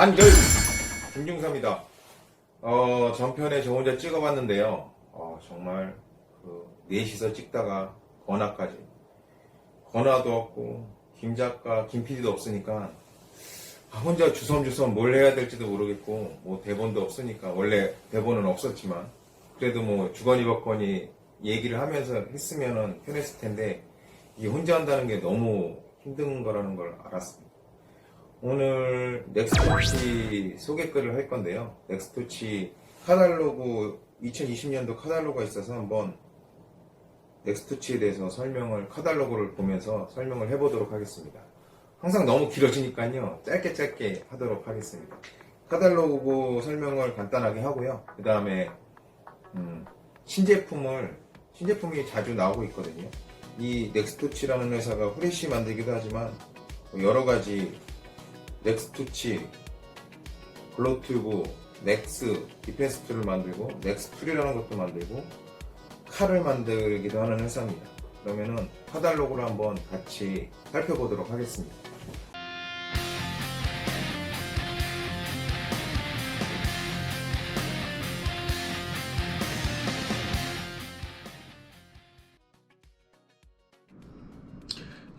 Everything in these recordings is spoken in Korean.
한결 김중사입니다. 어, 전편에 저 혼자 찍어봤는데요. 어, 정말 그 넷이서 찍다가 건화까지 건화도 없고 김 작가, 김 PD도 없으니까 아, 혼자 주섬주섬 뭘 해야 될지도 모르겠고 뭐 대본도 없으니까 원래 대본은 없었지만 그래도 뭐 주거니 받거니 얘기를 하면서 했으면은 편했을 텐데 이 혼자 한다는 게 너무 힘든 거라는 걸 알았습니다. 오늘 넥스토치 소개글을 할 건데요. 넥스토치 카달로그 2020년도 카달로그가 있어서 한번 넥스토치에 대해서 설명을 카달로그를 보면서 설명을 해보도록 하겠습니다. 항상 너무 길어지니까요. 짧게 짧게 하도록 하겠습니다. 카달로그 설명을 간단하게 하고요. 그 다음에 음, 신제품을 신제품이 자주 나오고 있거든요. 이 넥스토치라는 회사가 후레쉬 만들기도 하지만 뭐 여러 가지 넥스투치, 글로튜브, 넥스, 디펜스2를 만들고 넥스2라는 것도 만들고 칼을 만들기도 하는 회사입니다. 그러면은 카달로그를 한번 같이 살펴보도록 하겠습니다.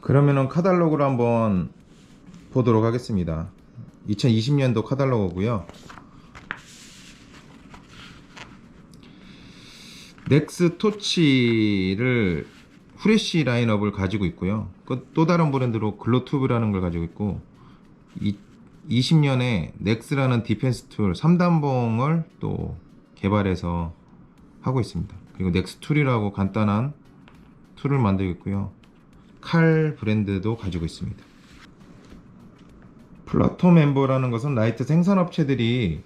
그러면은 카달로그를 한번 보도록 하겠습니다. 2020년도 카달로그고요. 넥스 토치를 후레쉬 라인업을 가지고 있고요. 그또 다른 브랜드로 글로투브라는 걸 가지고 있고 이, 20년에 넥스라는 디펜스 툴 3단봉을 또 개발해서 하고 있습니다. 그리고 넥스 툴이라고 간단한 툴을 만들고 있고요. 칼 브랜드도 가지고 있습니다. 플라토 멤버라는 것은 라이트 생산업체들이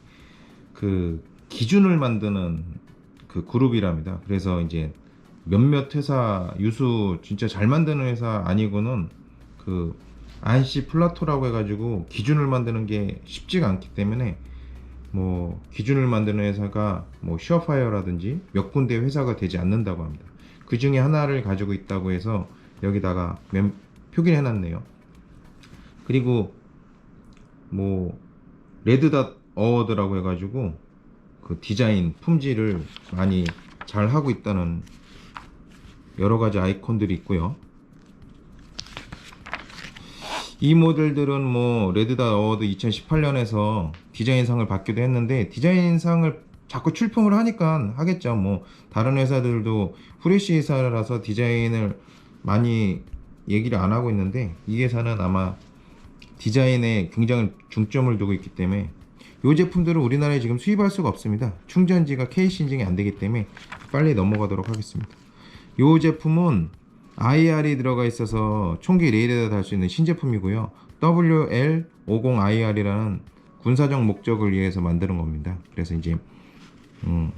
그 기준을 만드는 그 그룹이랍니다. 그래서 이제 몇몇 회사 유수 진짜 잘 만드는 회사 아니고는 그 안시 플라토라고 해가지고 기준을 만드는 게 쉽지가 않기 때문에 뭐 기준을 만드는 회사가 뭐 슈어파이어라든지 몇 군데 회사가 되지 않는다고 합니다. 그 중에 하나를 가지고 있다고 해서 여기다가 멤- 표기를 해놨네요. 그리고 뭐 레드닷 어워드라고 해가지고 그 디자인 품질을 많이 잘 하고 있다는 여러 가지 아이콘들이 있고요. 이 모델들은 뭐 레드닷 어워드 2018년에서 디자인상을 받기도 했는데 디자인상을 자꾸 출품을 하니까 하겠죠. 뭐 다른 회사들도 후레쉬 회사라서 디자인을 많이 얘기를 안 하고 있는데 이 회사는 아마 디자인에 굉장히 중점을 두고 있기 때문에 이 제품들은 우리나라에 지금 수입할 수가 없습니다. 충전지가 KC 인증이 안 되기 때문에 빨리 넘어가도록 하겠습니다. 이 제품은 IR이 들어가 있어서 총기 레일에다 달 수 있는 신제품이고요. WL50IR이라는 군사적 목적을 위해서 만드는 겁니다. 그래서 이제 음,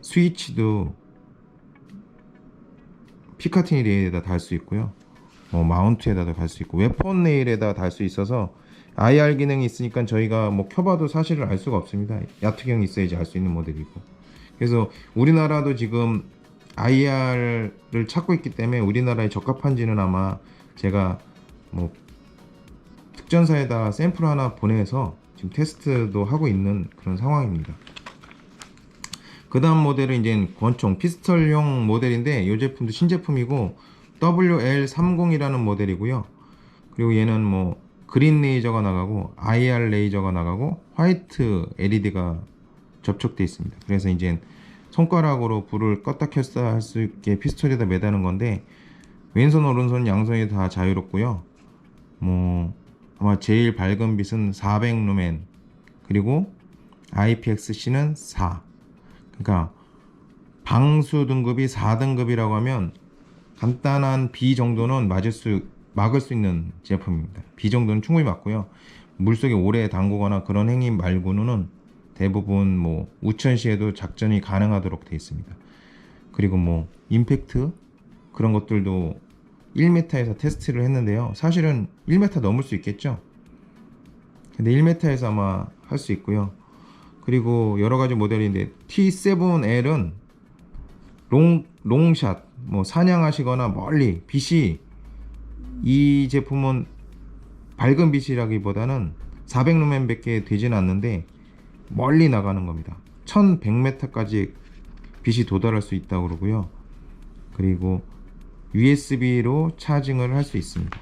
스위치도 피카티니 레일에다 달 수 있고요. 뭐 마운트에다도 갈 수 있고 웨폰 레일에다 달 수 있어서 IR 기능이 있으니까 저희가 뭐 켜봐도 사실을 알 수가 없습니다. 야투경이 있어야지 알 수 있는 모델이고. 그래서 우리나라도 지금 IR을 찾고 있기 때문에 우리나라에 적합한지는 아마 제가 뭐 특전사에다 샘플 하나 보내서 지금 테스트도 하고 있는 그런 상황입니다. 그 다음 모델은 이제 권총 피스톨용 모델인데 이 제품도 신제품이고 WL30이라는 모델이고요. 그리고 얘는 뭐 그린 레이저가 나가고 IR 레이저가 나가고 화이트 LED가 접촉돼 있습니다. 그래서 이제 손가락으로 불을 껐다 켰다 할 수 있게 피스톨에다 매다는 건데 왼손 오른손 양손이 다 자유롭고요. 뭐 아마 제일 밝은 빛은 400 루멘 그리고 IPXC는 4. 그러니까 방수 등급이 4등급이라고 하면 간단한 비 정도는 맞을 수 막을 수 있는 제품입니다. 비 정도는 충분히 맞고요. 물속에 오래 담그거나 그런 행위 말고는 대부분 뭐 우천시에도 작전이 가능하도록 되어 있습니다. 그리고 뭐 임팩트 그런 것들도 1m에서 테스트를 했는데요. 사실은 1m 넘을 수 있겠죠. 근데 1m에서 아마 할 수 있고요. 그리고 여러 가지 모델인데 T7L은 롱 롱샷 뭐 사냥하시거나 멀리 빛이 이 제품은 밝은 빛이라기보다는 400루멘밖에 되지는 않는데 멀리 나가는 겁니다. 1100m까지 빛이 도달할 수 있다고 그러고요. 그리고 USB로 차징을 할 수 있습니다.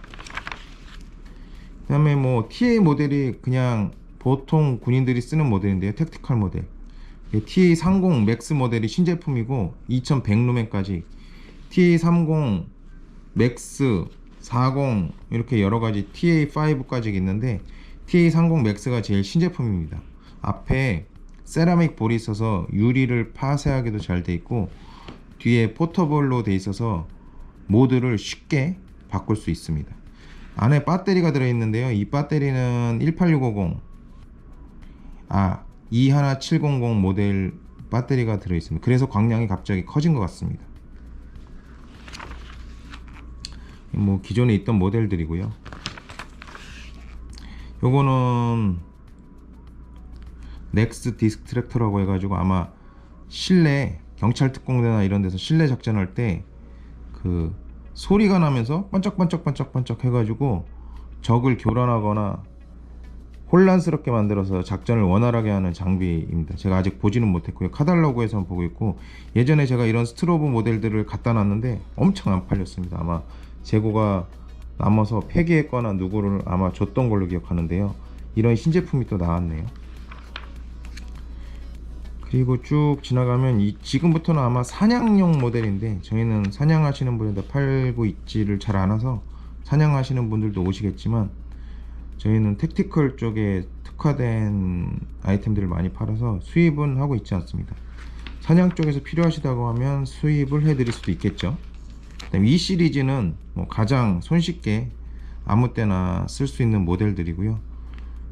그 다음에 뭐 TA 모델이 그냥 보통 군인들이 쓰는 모델인데요. 택티컬 모델. TA30 맥스 모델이 신제품이고 2100루멘까지 TA30 맥스 40 이렇게 여러 가지 TA5까지 있는데 TA30 맥스가 제일 신제품입니다. 앞에 세라믹 볼이 있어서 유리를 파쇄하기도 잘 돼 있고 뒤에 포터블로 돼 있어서 모드를 쉽게 바꿀 수 있습니다. 안에 배터리가 들어 있는데요. 이 배터리는 18650 아 21700 모델 배터리가 들어 있습니다. 그래서 광량이 갑자기 커진 것 같습니다. 뭐 기존에 있던 모델들이고요. 요거는 넥스 디스크 트랙터라고 해가지고 아마 실내 경찰 특공대나 이런 데서 실내 작전할 때 그 소리가 나면서 반짝반짝 반짝 반짝 해가지고 적을 교란하거나 혼란스럽게 만들어서 작전을 원활하게 하는 장비입니다. 제가 아직 보지는 못했고요. 카달로그에서만 보고 있고 예전에 제가 이런 스트로브 모델들을 갖다 놨는데 엄청 안 팔렸습니다. 아마 재고가 남아서 폐기했거나 누구를 아마 줬던 걸로 기억하는데요. 이런 신제품이 또 나왔네요. 그리고 쭉 지나가면 이 지금부터는 아마 사냥용 모델인데 저희는 사냥하시는 분들 팔고 있지를 잘 않아서 사냥하시는 분들도 오시겠지만 저희는 택티컬 쪽에 특화된 아이템들을 많이 팔아서 수입은 하고 있지 않습니다. 사냥 쪽에서 필요하시다고 하면 수입을 해드릴 수도 있겠죠. 이 시리즈는 뭐 가장 손쉽게 아무 때나 쓸 수 있는 모델들이고요.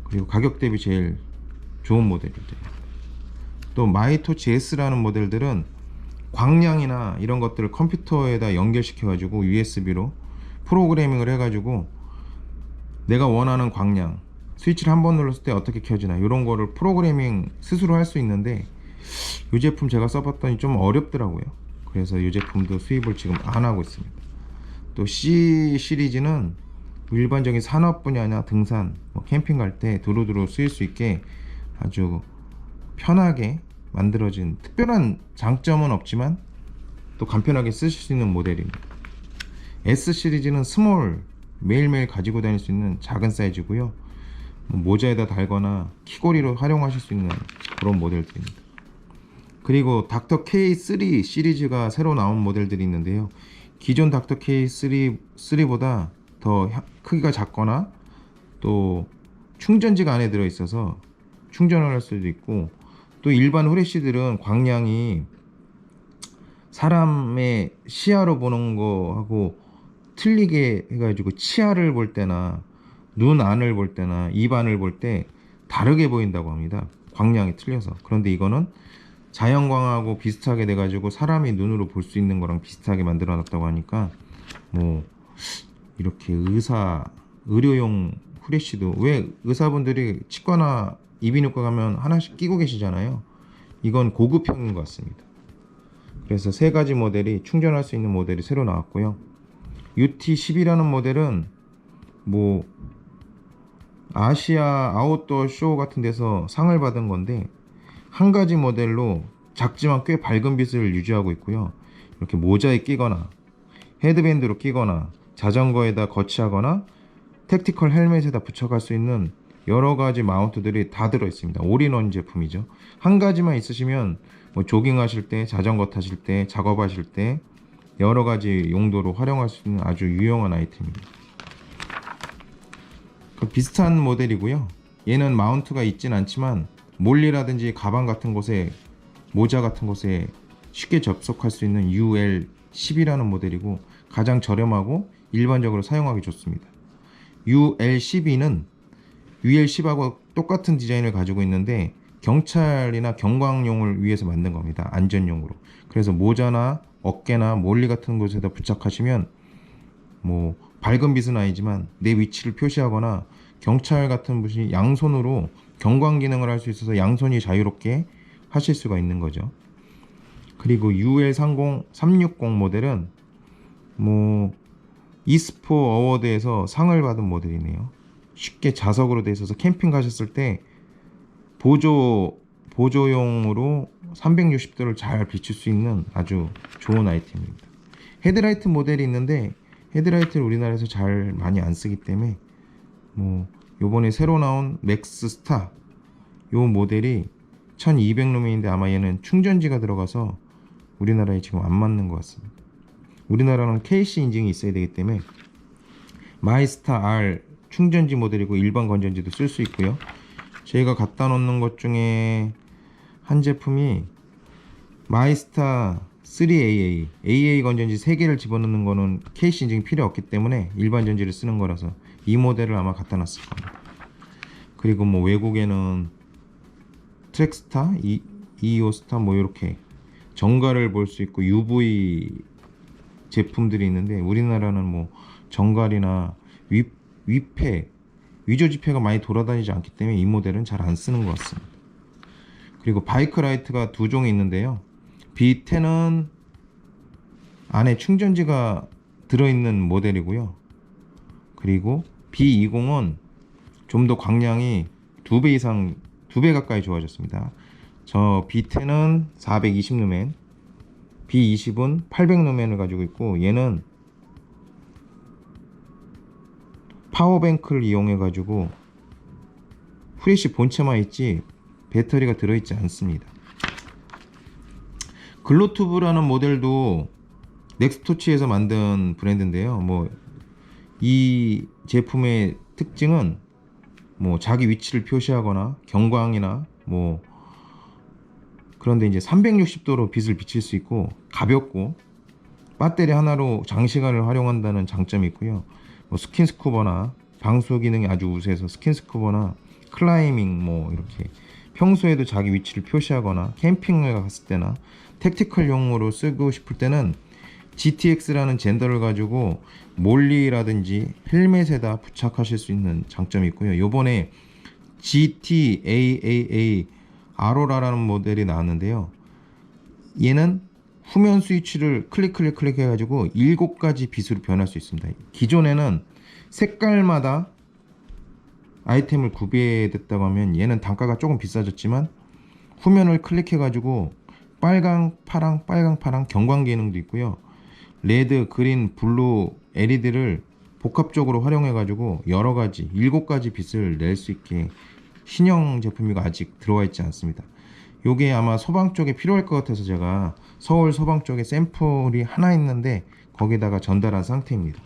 그리고 가격 대비 제일 좋은 모델들이에요. 또 마이토치 S라는 모델들은 광량이나 이런 것들을 컴퓨터에다 연결시켜 가지고 USB로 프로그래밍을 해 가지고 내가 원하는 광량 스위치를 한 번 눌렀을 때 어떻게 켜지나 이런 거를 프로그래밍 스스로 할 수 있는데 이 제품 제가 써봤더니 좀 어렵더라고요 그래서 이 제품도 수입을 지금 안 하고 있습니다 또 C 시리즈는 일반적인 산업 분야나 등산 뭐 캠핑 갈 때 두루두루 쓰일 수 있게 아주 편하게 만들어진 특별한 장점은 없지만 또 간편하게 쓰실 수 있는 모델입니다. S 시리즈는 스몰 매일매일 가지고 다닐 수 있는 작은 사이즈고요. 뭐 모자에다 달거나 키고리로 활용하실 수 있는 그런 모델들입니다. 그리고 닥터 K3 시리즈가 새로 나온 모델들이 있는데요. 기존 닥터 K3 3보다 더 혀- 크기가 작거나 또 충전지가 안에 들어 있어서 충전을 할 수도 있고 또 일반 후레쉬들은 광량이 사람의 시야로 보는 거하고 틀리게 해가지고 치아를 볼 때나 눈 안을 볼 때나 입 안을 볼 때 다르게 보인다고 합니다. 광량이 틀려서. 그런데 이거는 자연광하고 비슷하게 돼가지고 사람이 눈으로 볼 수 있는 거랑 비슷하게 만들어 놨다고 하니까 뭐 이렇게 의사 의료용 후레쉬도 왜 의사분들이 치과나 이비인후과 가면 하나씩 끼고 계시잖아요. 이건 고급형인 것 같습니다. 그래서 세 가지 모델이 충전할 수 있는 모델이 새로 나왔고요. UT10이라는 모델은 뭐 아시아 아웃도어 쇼 같은 데서 상을 받은 건데 한 가지 모델로 작지만 꽤 밝은 빛을 유지하고 있고요. 이렇게 모자에 끼거나 헤드밴드로 끼거나 자전거에다 거치하거나 택티컬 헬멧에다 붙여갈 수 있는 여러 가지 마운트들이 다 들어 있습니다. 올인원 제품이죠. 한 가지만 있으시면 뭐 조깅하실 때, 자전거 타실 때, 작업하실 때 여러 가지 용도로 활용할 수 있는 아주 유용한 아이템입니다. 그 비슷한 모델이고요. 얘는 마운트가 있진 않지만 몰리라든지 가방 같은 곳에 모자 같은 곳에 쉽게 접속할 수 있는 UL10이라는 모델이고 가장 저렴하고 일반적으로 사용하기 좋습니다. UL12는 UL10하고 똑같은 디자인을 가지고 있는데 경찰이나 경광용을 위해서 만든 겁니다. 안전용으로. 그래서 모자나 어깨나 몰리 같은 곳에다 부착하시면 뭐 밝은 빛은 아니지만 내 위치를 표시하거나 경찰 같은 분이 양손으로 경광 기능을 할 수 있어서 양손이 자유롭게 하실 수가 있는 거죠. 그리고 UL30 360 모델은 뭐 e스포 어워드에서 상을 받은 모델이네요. 쉽게 자석으로 돼 있어서 캠핑 가셨을 때 보조 보조용으로 360도를 잘 비출 수 있는 아주 좋은 아이템입니다. 헤드라이트 모델이 있는데 헤드라이트를 우리나라에서 잘 많이 안 쓰기 때문에 뭐 요번에 새로 나온 맥스 스타 요 모델이 1200 루멘인데 아마 얘는 충전지가 들어가서 우리나라에 지금 안 맞는 것 같습니다. 우리나라는 KC 인증이 있어야 되기 때문에 마이스타 R 충전지 모델이고 일반 건전지도 쓸 수 있고요. 저희가 갖다 놓는 것 중에 한 제품이 마이스타 3AA AA 건전지 3개를 집어넣는 거는 KC 인증이 필요 없기 때문에 일반 전지를 쓰는 거라서 이 모델을 아마 갖다 놨을 겁니다. 그리고 뭐 외국에는 트랙스타, 이, 이오스타 뭐 이렇게 정갈을 볼 수 있고 UV 제품들이 있는데 우리나라는 뭐 정갈이나 위, 위패, 위조지패가 많이 돌아다니지 않기 때문에 이 모델은 잘 안 쓰는 것 같습니다. 그리고 바이크 라이트가 두 종이 있는데요. B10은 안에 충전지가 들어있는 모델이고요. 그리고 B20은 좀 더 광량이 두 배 이상, 두 배 가까이 좋아졌습니다. 저 B10은 420루멘, B20은 800루멘을 가지고 있고 얘는 파워뱅크를 이용해 가지고 후레쉬 본체만 있지 배터리가 들어있지 않습니다. 글로투브라는 모델도 넥스토치에서 만든 브랜드인데요. 뭐 이 제품의 특징은 뭐 자기 위치를 표시하거나 경광이나 뭐 그런데 이제 360도로 빛을 비칠 수 있고 가볍고 배터리 하나로 장시간을 활용한다는 장점이 있고요. 뭐 스킨스쿠버나 방수 기능이 아주 우수해서 스킨스쿠버나 클라이밍 뭐 이렇게 평소에도 자기 위치를 표시하거나 캠핑을 갔을 때나 택티컬용으로 쓰고 싶을 때는 GTX라는 젠더를 가지고 몰리라든지 헬멧에다 부착하실 수 있는 장점이 있고요. 요번에 GTAAA 아로라라는 모델이 나왔는데요. 얘는 후면 스위치를 클릭 클릭 클릭 해가지고 7가지 빛으로 변할 수 있습니다. 기존에는 색깔마다 아이템을 구비했다고 하면 얘는 단가가 조금 비싸졌지만 후면을 클릭해 가지고 빨강, 파랑, 빨강, 파랑 경광 기능도 있고요. 레드, 그린, 블루 LED를 복합적으로 활용해 가지고 여러 가지 일곱 가지 빛을 낼 수 있게 신형 제품이가 아직 들어와 있지 않습니다. 요게 아마 서방 쪽에 필요할 것 같아서 제가 서울 서방 쪽에 샘플이 하나 있는데 거기다가 전달한 상태입니다.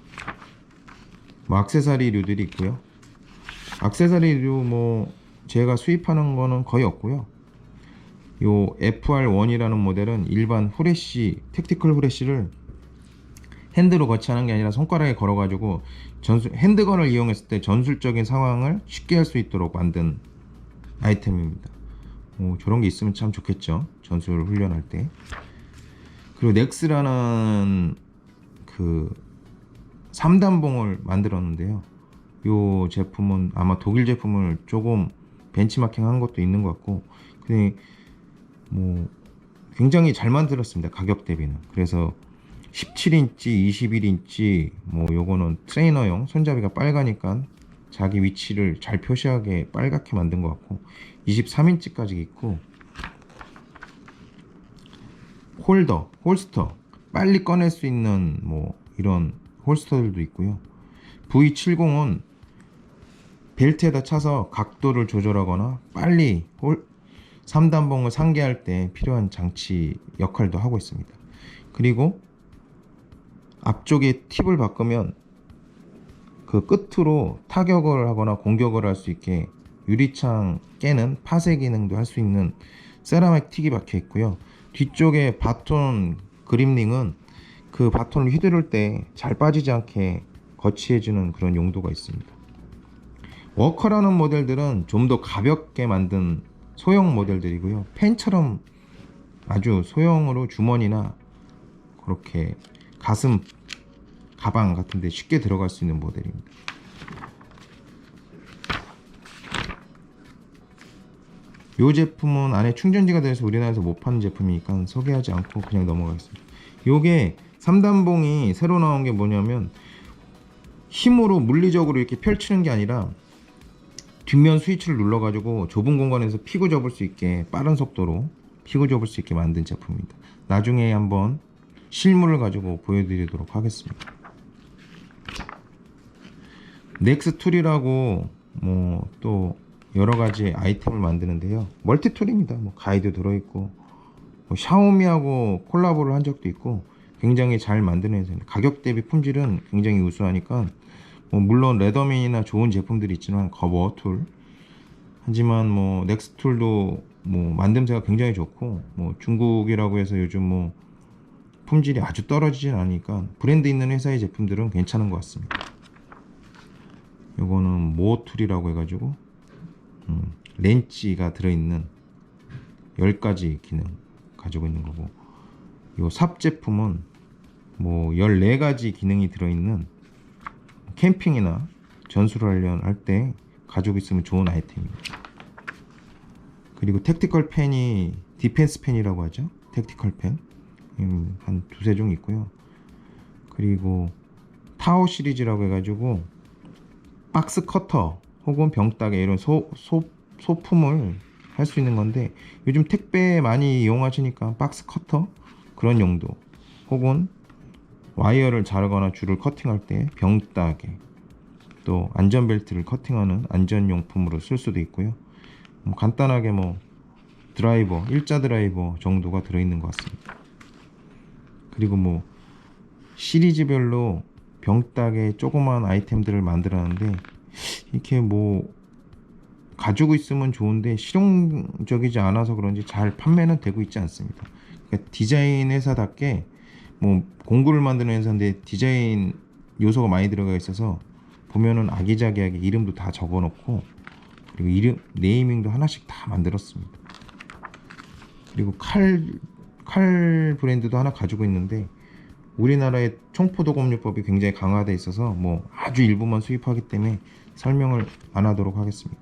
뭐 액세서리류들이 있고요. 액세서리류 뭐 제가 수입하는 거는 거의 없고요. 요 FR1이라는 모델은 일반 후레쉬, 택티컬 후레쉬를 핸드로 거치하는 게 아니라 손가락에 걸어가지고 전술 핸드건을 이용했을 때 전술적인 상황을 쉽게 할 수 있도록 만든 아이템입니다. 오, 저런 게 있으면 참 좋겠죠. 전술 훈련할 때. 그리고 넥스라는 그 3단봉을 만들었는데요. 요 제품은 아마 독일 제품을 조금 벤치마킹 한 것도 있는 것 같고, 근데 뭐 굉장히 잘 만들었습니다. 가격 대비는. 그래서 17인치, 21인치, 뭐 요거는 트레이너용 손잡이가 빨가니까 자기 위치를 잘 표시하게 빨갛게 만든 것 같고 23인치까지 있고 홀더, 홀스터 빨리 꺼낼 수 있는 뭐 이런 홀스터들도 있고요. V70은 벨트에다 차서 각도를 조절하거나 빨리 홀 3단봉을 상계할 때 필요한 장치 역할도 하고 있습니다. 그리고 앞쪽에 팁을 바꾸면 그 끝으로 타격을 하거나 공격을 할 수 있게 유리창 깨는 파쇄 기능도 할 수 있는 세라믹 틱이 박혀 있고요. 뒤쪽에 바톤 그립링은 그 바톤을 휘두를 때 잘 빠지지 않게 거치해주는 그런 용도가 있습니다. 워커라는 모델들은 좀 더 가볍게 만든 소형 모델들이고요. 펜처럼 아주 소형으로 주머니나 그렇게 가슴 가방 같은 데 쉽게 들어갈 수 있는 모델입니다. 이 제품은 안에 충전지가 돼서 우리나라에서 못 파는 제품이니까 소개하지 않고 그냥 넘어가겠습니다. 요게 3단봉이 새로 나온 게 뭐냐면 힘으로 물리적으로 이렇게 펼치는 게 아니라 뒷면 스위치를 눌러가지고 좁은 공간에서 피고 접을 수 있게 빠른 속도로 피고 접을 수 있게 만든 제품입니다. 나중에 한번 실물을 가지고 보여드리도록 하겠습니다. 넥스 툴이라고 뭐 또 여러 가지 아이템을 만드는데요. 멀티 툴입니다. 뭐 가이드 들어있고 뭐 샤오미하고 콜라보를 한 적도 있고 굉장히 잘 만드는 회사입니다. 가격 대비 품질은 굉장히 우수하니까 뭐 물론 레더맨이나 좋은 제품들이 있지만 커버 툴 하지만 뭐 넥스 툴도 뭐 만듦새가 굉장히 좋고 뭐 중국이라고 해서 요즘 뭐 품질이 아주 떨어지진 않으니까 브랜드 있는 회사의 제품들은 괜찮은 것 같습니다. 요거는 모툴이라고 해가지고 음, 렌치가 들어있는 10가지 기능 가지고 있는 거고 요 삽 제품은 뭐 14가지 기능이 들어있는 캠핑이나 하려면 할때 가지고 있으면 좋은 아이템입니다. 그리고 택티컬 펜이 디펜스 펜이라고 하죠. 택티컬 펜. 음, 한 두세 종 있고요. 그리고 타오 시리즈라고 해가지고 박스 커터 혹은 병따개 이런 소, 소, 소품을 할 수 있는 건데 요즘 택배 많이 이용하시니까 박스 커터 그런 용도 혹은 와이어를 자르거나 줄을 커팅할 때 병따개 또 안전벨트를 커팅하는 안전용품으로 쓸 수도 있고요 뭐 간단하게 뭐 드라이버 일자 드라이버 정도가 들어있는 것 같습니다 그리고 뭐 시리즈별로 병따개 조그만 아이템들을 만들었는데 이렇게 뭐 가지고 있으면 좋은데 실용적이지 않아서 그런지 잘 판매는 되고 있지 않습니다. 그러니까 디자인 회사답게 뭐 공구를 만드는 회사인데 디자인 요소가 많이 들어가 있어서 보면은 아기자기하게 이름도 다 적어놓고 그리고 이름 네이밍도 하나씩 다 만들었습니다. 그리고 칼, 칼 브랜드도 하나 가지고 있는데 우리나라의 총포도검요법이 굉장히 강화되어 있어서 뭐 아주 일부만 수입하기 때문에 설명을 안 하도록 하겠습니다.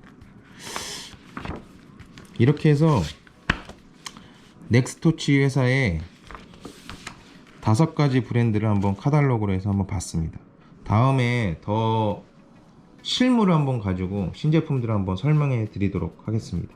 이렇게 해서 넥스토치 회사의 다섯 가지 브랜드를 한번 카탈로그로 해서 한번 봤습니다. 다음에 더 실물을 한번 가지고 신제품들을 한번 설명해 드리도록 하겠습니다.